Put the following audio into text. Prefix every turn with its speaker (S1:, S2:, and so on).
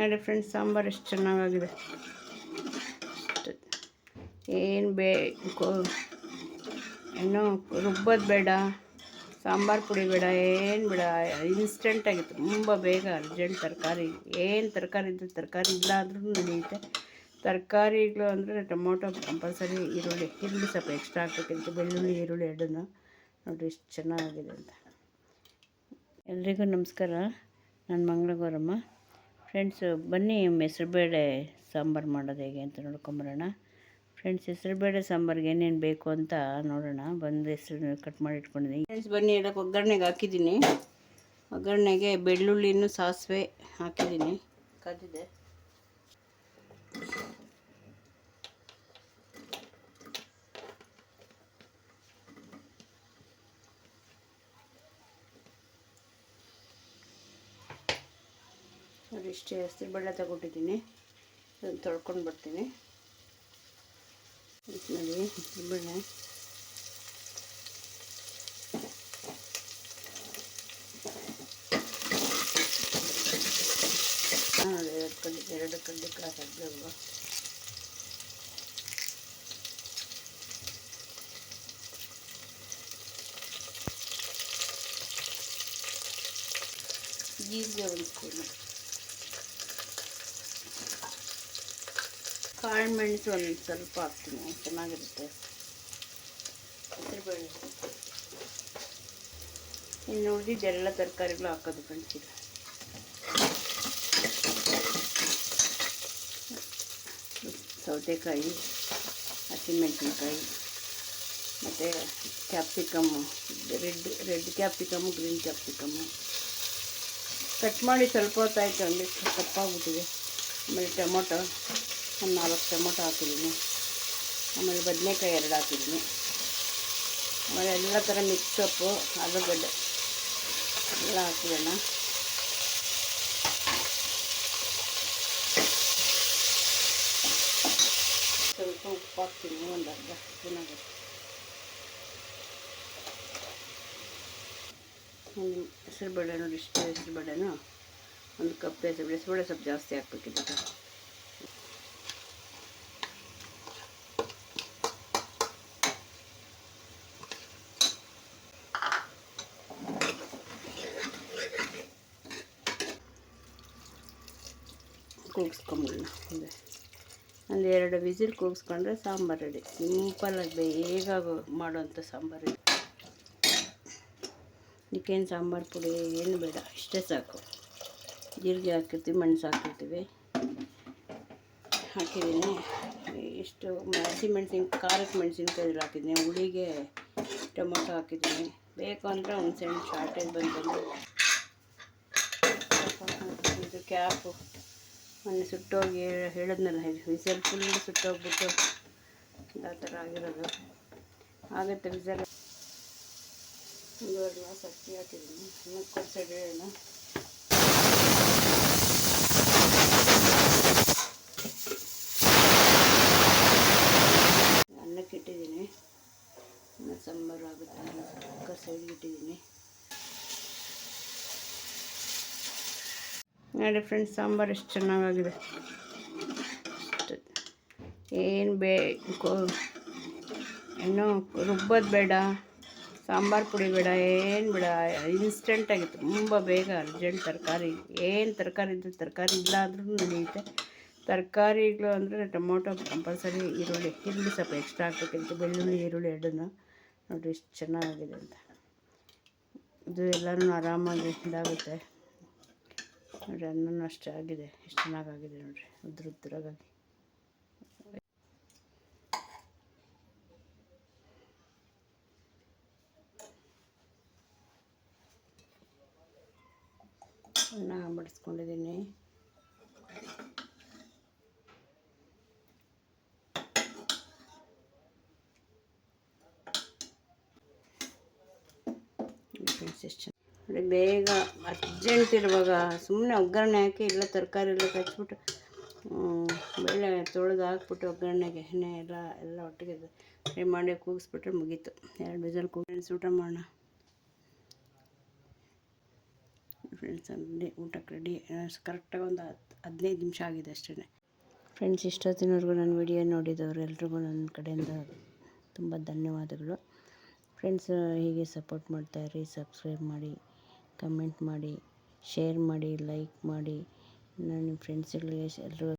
S1: ನೋಡಿ ಫ್ರೆಂಡ್ಸ್ ಸಾಂಬಾರು ಎಷ್ಟು ಚೆನ್ನಾಗಾಗಿದೆ. ಏನು ಬೇಕು ಏನು ರುಬ್ಬೋದು ಬೇಡ, ಸಾಂಬಾರು ಪುಡಿ ಬೇಡ, ಏನು ಬೇಡ. ಇನ್ಸ್ಟೆಂಟಾಗಿ ತುಂಬ ಬೇಗ ಅರ್ಜೆಂಟ್ ತರಕಾರಿ. ಏನು ತರಕಾರಿ ಇದ್ದು ತರಕಾರಿ ಇಲ್ಲ ಅಂದ್ರೂ ನಡೆಯುತ್ತೆ. ತರಕಾರಿಗಳು ಅಂದರೆ ಟೊಮೊಟೊ ಕಂಪಲ್ಸರಿ ಈರುಳ್ಳಿ. ಈರುಳ್ಳಿ ಸ್ವಲ್ಪ ಎಕ್ಸ್ಟ್ರಾ ಹಾಕ್ಬೇಕಿತ್ತು ಬೆಳ್ಳುಳ್ಳಿ, ಈರುಳ್ಳಿ ಎರಡನ್ನು. ನೋಡಿರಿ ಎಷ್ಟು ಚೆನ್ನಾಗಿದೆ ಅಂತ. ಎಲ್ರಿಗೂ ನಮಸ್ಕಾರ. ನಾನು ಮಂಗಳಗೌರಮ್ಮ. ಫ್ರೆಂಡ್ಸು, ಬನ್ನಿ ಹೆಸರುಬೇಳೆ ಸಾಂಬಾರು ಮಾಡೋದು ಹೇಗೆ ಅಂತ ನೋಡ್ಕೊಂಬರೋಣ. ಫ್ರೆಂಡ್ಸ್ ಹೆಸರುಬೇಳೆ ಸಾಂಬಾರ್ಗೆ ಏನೇನು ಬೇಕು ಅಂತ ನೋಡೋಣ. ಬಂದು ಹೆಸರು ಕಟ್ ಮಾಡಿ ಇಟ್ಕೊಂಡಿದ್ದೀನಿ. ಫ್ರೆಂಡ್ಸ್, ಬನ್ನಿ ಎಲ್ಲ ಒಗ್ಗರಣೆಗೆ ಹಾಕಿದ್ದೀನಿ. ಒಗ್ಗರಣೆಗೆ ಬೆಳ್ಳುಳ್ಳಿನೂ ಸಾಸಿವೆ ಹಾಕಿದ್ದೀನಿ. ಕದ್ದಿದೆ. ಇಷ್ಟೇ ಹಸಿರು ಬೇಳೆ ತಗೊಂಡಿದ್ದೀನಿ. ಅದನ್ನು ತೊಳ್ಕೊಂಡು ಬರ್ತೀನಿ. ನೋಡಿ, ಹಸಿರು ಬೇಳೆ ನೋಡಿ ಎರಡು ಕಡ್ಡಿ ಎರಡು ಕಡ್ಡಿ ಕಾಸು ಹಾಕಬೇಕು ಈಸಿಯಾಗಿ ಒಂದು ಕಾಳು ಮೆಣಸು ಒಂದು ಸ್ವಲ್ಪ ಹಾಕ್ತೀನಿ ಚೆನ್ನಾಗಿರುತ್ತೆ. ಹೆಸರುಬೇಳೆ ಇನ್ನು ಉಳಿದಿದ್ದು ಎಲ್ಲ ತರಕಾರಿಗಳು ಹಾಕೋದು ಫ್ರೆಂಡ್ಸ್ ಈಗ. ಸೌತೆಕಾಯಿ ಹಸಿಮೆಣಸಿನ್ಕಾಯಿ ಮತ್ತು capsicum red red capsicum green capsicum cut ಮಾಡಿ ಸ್ವಲ್ಪ ಹೊತ್ತಾಯ್ತು ಹಂಗೆ ಕಪ್ಪಾಗ್ಬಿಟ್ಟಿದೆ. ಆಮೇಲೆ ಟೊಮೊಟೊ. ಒಂದು ನಾಲ್ಕು ಟೊಮೊಟೊ ಹಾಕಿದ್ದೀನಿ. ಆಮೇಲೆ ಬದನೆಕಾಯಿ ಎರಡು ಹಾಕಿದ್ದೀನಿ. ಆಮೇಲೆ ಎಲ್ಲ ಥರ ಮಿಕ್ಸಪ್ಪು ಆಲೂಗಡ್ಡೆ ಎಲ್ಲ ಹಾಕಿರೋಣ. ಸ್ವಲ್ಪ ಉಪ್ಪು ಹಾಕ್ತೀನಿ, ಒಂದು ಅರ್ಧ. ಚೆನ್ನಾಗುತ್ತೆ ಒಂದು ಹೆಸರು ಬೇಳೆ ನೋಡಿ ಇಷ್ಟು ಹೆಸರುಬೇಳೆನೂ, ಒಂದು ಕಪ್ ಹೆಸರು ಬೇಳೆ ಸ್ವಲ್ಪ ಜಾಸ್ತಿ ಹಾಕ್ಬೇಕಿದೆ. ಕೂಗಿಸ್ಕೊಂಬಿಡೋಣ ಅಂದರೆ ಒಂದು ಎರಡು ವಿಸಿಲ್ ಕೂಗಿಸ್ಕೊಂಡ್ರೆ ಸಾಂಬಾರು ರೆಡಿ ಸಿಂಪಲಾಗಿ ಬೇಗ ಮಾಡುವಂಥ ಸಾಂಬಾರು ರೆಡಿ ಇದಕ್ಕೇನು ಸಾಂಬಾರು ಪುಡಿ? ಏನು ಬೇಡ. ಇಷ್ಟೇ ಸಾಕು. ಜೀರಿಗೆ ಹಾಕಿರ್ತೀವಿ, ಮೆಣಸು ಹಾಕಿರ್ತೀವಿ. ಹಾಕಿದ್ದೀನಿ. ಇಷ್ಟು ಹಸಿಮೆಣಸಿನ ಖಾರಕ್ಕೆ ಮೆಣಸಿನ್ಕಾಯಿ ಹಾಕಿದ್ದೀನಿ. ಹುಳಿಗೆ ಟೊಮೊಟೊ ಹಾಕಿದ್ದೀನಿ. ಬೇಕು ಅಂದರೆ ಹುಣಸೆಹಣ್ಣು ಶಾರ್ಟೇಜ್ ಬಂದು ಇದು ಕ್ಯಾಪು. ಮೊನ್ನೆ ಸುಟ್ಟೋಗಿ ಹೇಳಿದ್ನಲ್ಲ ವಿಸಲ್ ಫುಲ್ ಸುಟ್ಟೋಗ್ಬಿಟ್ಟು ಆ ಥರ ಆಗಿರೋದು. ಆಗುತ್ತೆ ವಿಸಲ್ ಒಂದೂವರೆ ಗ್ಲಾಸ್ ಅಕ್ಕಿ ಹಾಕಿದ್ದೀನಿ. ಕೊಡ್ಸೈಡ್ ಹೇಳೋಣ ಅನ್ನಕ್ಕೆ ಇಟ್ಟಿದ್ದೀನಿ. ಸಾಂಬಾರು ಆಗುತ್ತೆ. ಕುಕ್ಕರ್ ಸೈಡ್ಗೆ ಇಟ್ಟಿದ್ದೀನಿ. ನೋಡಿ ಫ್ರೆಂಡ್ಸ್, ಸಾಂಬಾರು ಎಷ್ಟು ಚೆನ್ನಾಗಾಗಿದೆ. ಏನು ಬೇಕು ಏನು ರುಬ್ಬೋದು ಬೇಡ, ಸಾಂಬಾರು ಪುಡಿ ಬೇಡ, ಏನು ಬೇಡ. ಇನ್ಸ್ಟೆಂಟಾಗಿ ತುಂಬ ಬೇಗ ಅರ್ಜೆಂಟ್ ತರಕಾರಿ, ಏನು ತರಕಾರಿ ಇದ್ದರೆ ತರಕಾರಿ ಇಲ್ಲ ಅಂದ್ರೂ ನಡೆಯುತ್ತೆ. ತರಕಾರಿಗಳು ಅಂದರೆ ಟೊಮೊಟೊ ಕಂಪಲ್ಸರಿ, ಈರುಳ್ಳಿ ಈರುಳ್ಳಿ ಸ್ವಲ್ಪ ಎಕ್ಸ್ಟ್ರಾ ಹಾಕ್ಬೇಕಿತ್ತು ಬೆಳ್ಳುಳ್ಳಿ, ಈರುಳ್ಳಿ ಎರಡನ್ನು. ನೋಡಿ ಎಷ್ಟು ಚೆನ್ನಾಗಿದೆ ಅಂತ. ಇದು ಎಲ್ಲನೂ ಆರಾಮಾಗಿ ಇದಾಗುತ್ತೆ. ನೋಡಿ ಅನ್ನನೂ ಅಷ್ಟೇ ಆಗಿದೆ ಎಷ್ಟು ಚೆನ್ನಾಗಾಗಿದೆ ನೋಡಿರಿ ಉದ್ರ ಉದ್ರಾಗಾಗಿ. ಅನ್ನ ಬಡಿಸ್ಕೊಂಡಿದ್ದೀನಿ ಫ್ರೆಂಡ್ಸ್ ಎಷ್ಟು ನೋಡಿ ಬೇಗ ಅರ್ಜೆಂಟ್ ಇರುವಾಗ ಸುಮ್ಮನೆ ಒಗ್ಗರಣೆ ಹಾಕಿ ಎಲ್ಲ ತರಕಾರಿ ಎಲ್ಲ ಕಚ್ಬಿಟ್ಟು ಬೇಳೆ ತೊಳೆದು ಹಾಕ್ಬಿಟ್ಟು ಒಗ್ಗರಣೆಗೆ, ಎಣ್ಣೆ ಎಲ್ಲ ಎಲ್ಲ ಒಟ್ಟಿಗೆ ಫ್ರೈ ಮಾಡಿ ಕೂಗಿಸ್ಬಿಟ್ರೆ ಮುಗೀತು. ಎರಡು ವಿಸಲ್ ಕೂಗಿ ಊಟ ಮಾಡೋಣ. ಫ್ರೆಂಡ್ಸ್ ಅಲ್ಲಿ ಊಟಕ್ಕೆ ರೆಡಿ ಕರೆಕ್ಟಾಗಿ ಒಂದು ಹತ್ತು ಹದಿನೈದು ನಿಮಿಷ ಆಗಿದೆ ಅಷ್ಟೇ ಫ್ರೆಂಡ್ಸ್ ಇಷ್ಟೊತ್ತಿನವರೆಗೂ ನನ್ನ ವಿಡಿಯೋ ನೋಡಿದವರು ಎಲ್ರಿಗೂ ನನ್ನ ಕಡೆಯಿಂದ ತುಂಬ ಧನ್ಯವಾದಗಳು. ಫ್ರೆಂಡ್ಸ್ ಹೀಗೆ ಸಪೋರ್ಟ್ ಮಾಡ್ತಾಯಿರಿ ಸಬ್ಸ್ಕ್ರೈಬ್ ಮಾಡಿ. ಕಮೆಂಟ್ ಮಾಡಿ ಶೇರ್ ಮಾಡಿ ಲೈಕ್ ಮಾಡಿ. ನನ್ನ ಫ್ರೆಂಡ್ಸ್ಗಳಿಗೆ ಎಲ್ಲರೂ